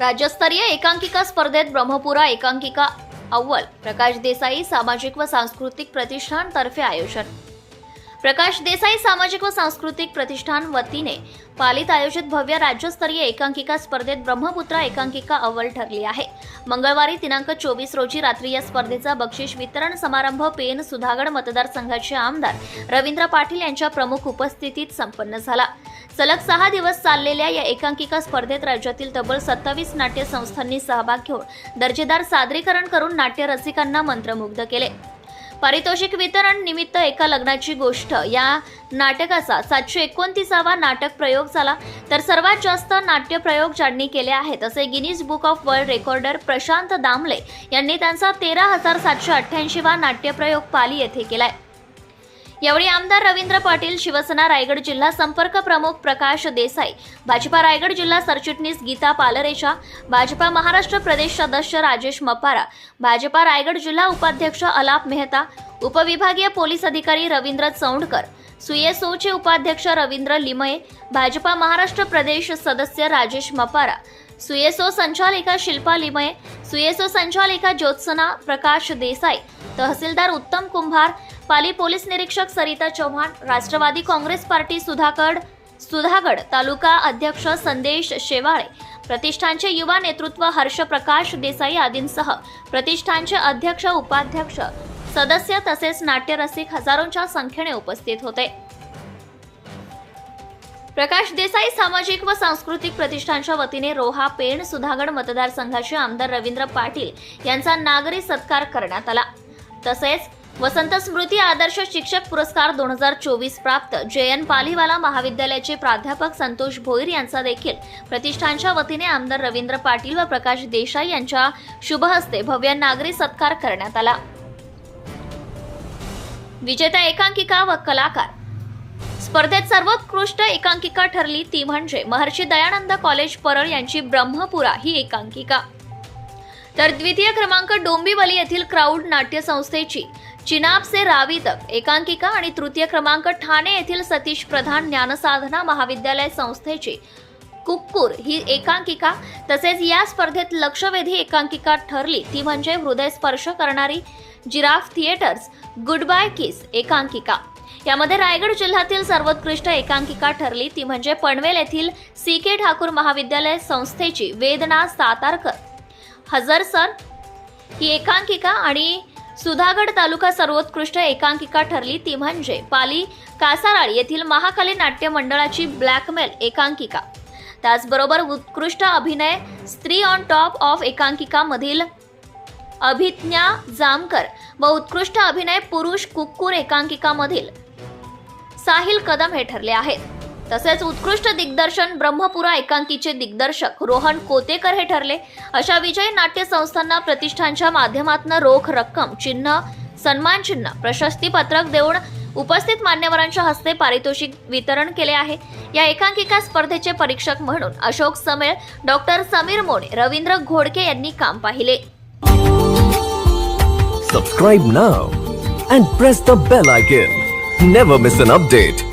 राज्यस्तरीय एकांकिका स्पर्धेत ब्रह्मपुरा एकांकिका अव्वल प्रकाश देसाई सामाजिक व सांस्कृतिक प्रतिष्ठान तर्फे आयोजन. प्रकाश देसाई सामाजिक व सांस्कृतिक प्रतिष्ठान वतीने पालित आयोजित भव्य राज्यस्तरीय एकांकिका स्पर्धेत ब्रह्मपुत्रा एकांकिका अव्वल ठरली आहे. मंगळवारी दिनांक चोवीस रोजी रात्री या स्पर्धेचा बक्षीस वितरण समारंभ पेन सुधागड मतदारसंघाचे आमदार रवींद्र पाटील यांच्या प्रमुख उपस्थितीत संपन्न झाला. सलग सहा दिवस चाललेल्या या एकांकिका स्पर्धेत राज्यातील तब्बल सत्तावीस नाट्य संस्थांनी सहभाग घेऊन दर्जेदार सादरीकरण करून नाट्य रसिकांना मंत्रमुग्ध केले. पारितोषिक वितरण निमित्त एका लग्नाची गोष्ट. या नाटकाचा सातशे एकोणतीसावा नाटक प्रयोग झाला. तर सर्वात जास्त नाट्यप्रयोग ज्यांनी केले आहेत असे Guinness book of world recorder Prashant Damle यांनी त्यांचा तेरा हजार सातशे अठ्ठ्याऐंशी वा नाट्यप्रयोग पाली येथे केलाय. यावेळी आमदार रवींद्र पाटील शिवसेना रायगड जिल्हा संपर्क प्रमुख प्रकाश देसाई भाजपा रायगड जिल्हा सरचिटणीस गीता पालरेचा भाजपा महाराष्ट्र प्रदेश सदस्य राजेश मपारा भाजपा रायगड जिल्हा उपाध्यक्ष अलाप मेहता उपविभागीय पोलीस अधिकारी रवींद्र चौंडकर सुयेसोचे उपाध्यक्ष रवींद्र लिमये भाजपा महाराष्ट्र प्रदेश सदस्य राजेश मपारा सुयेसो संचालिका शिल्पा लिमये सुयेसो संचालिका ज्योत्सना प्रकाश देसाई तहसीलदार उत्तम कुंभार पाली पोलीस निरीक्षक सरिता चव्हाण राष्ट्रवादी काँग्रेस पार्टी सुधागड सुधागड तालुका अध्यक्ष संदेश शेवाळे प्रतिष्ठानचे युवा नेतृत्व हर्ष प्रकाश देसाई आदींसह प्रतिष्ठानचे अध्यक्ष उपाध्यक्ष सदस्य तसेच नाट्यरसिक हजारोंच्या संख्येने उपस्थित होते. प्रकाश देसाई सामाजिक व सांस्कृतिक प्रतिष्ठानच्या वतीने रोहा पेण सुधागड मतदारसंघाचे आमदार रवींद्र पाटील यांचा नागरी सत्कार करण्यात आला. तसेच वसंत स्मृती आदर्श शिक्षक पुरस्कार दोन हजार चोवीस प्राप्त. जे एन पालीवाला महाविद्यालयाचे प्राध्यापक संतोष भोईर यांचा देखील प्रतिष्ठानच्या वतीने आमदार रवींद्र पाटील व प्रकाश देसाई यांच्या शुभहस्ते भव्य नागरी सत्कार करण्यात आला. विजेता एकांकिका व कलाकार. स्पर्धेत सर्वोत्कृष्ट एकांकिका ठरली ती म्हणजे महर्षी दयानंद कॉलेज परळ यांची ब्रह्मपुरा ही एकांकिका. तर द्वितीय क्रमांक डोंबिवली येथील क्राऊड नाट्य संस्थेची चिनाब से रावी तक एकांकिका आणि तृतीय क्रमांक ठाणे येथील सतीश प्रधान ज्ञानसाधना महाविद्यालय संस्थेची. कुक्कुर ही एकांकिका तसेच या स्पर्धेत लक्षवेधी एकांकिका ठरली. ती म्हणजे हृदय स्पर्श करणारी giraffe theatres good bye kiss एकांकिका. यामध्ये रायगड जिल्ह्यातील सर्वोत्कृष्ट एकांकिका ठरली. ती म्हणजे पनवेल येथील सी के ठाकूर महाविद्यालय संस्थेची वेदना सातारकर हजर सर ही एकांकिका आणि सुधागड तालुका सर्वोत्कृष्ट एकांकिका ठरली ती म्हणजे पाली कासाराळ येथील महाकाली नाट्य मंडळाची ब्लॅकमेल एकांकिका. त्याचबरोबर उत्कृष्ट अभिनय स्त्री ऑन टॉप ऑफ एकांकिका मधील अभिज्ञा जामकर व उत्कृष्ट अभिनय पुरुष कुक्कुर एकांकिका मधील साहिल कदम हे ठरले आहेत. तसेच उत्कृष्ट दिग्दर्शन ब्रह्मपुरा एकांकीचे दिग्दर्शक रोहन कोतेकर हे ठरले. अशा विजयी नाट्य संस्थांना प्रतिष्ठानच्या माध्यमातून रोख रक्कम चिन्ह सन्मान चिन्ह प्रशस्तीपत्रक देऊन उपस्थित मान्यवरांच्या हस्ते पारितोषिक वितरण केले आहे. या एकांकिका स्पर्धेचे परीक्षक म्हणून अशोक समेळ डॉक्टर समीर मोडे रवींद्र घोडके यांनी काम पाहिले. Subscribe now and press the bell icon never miss an update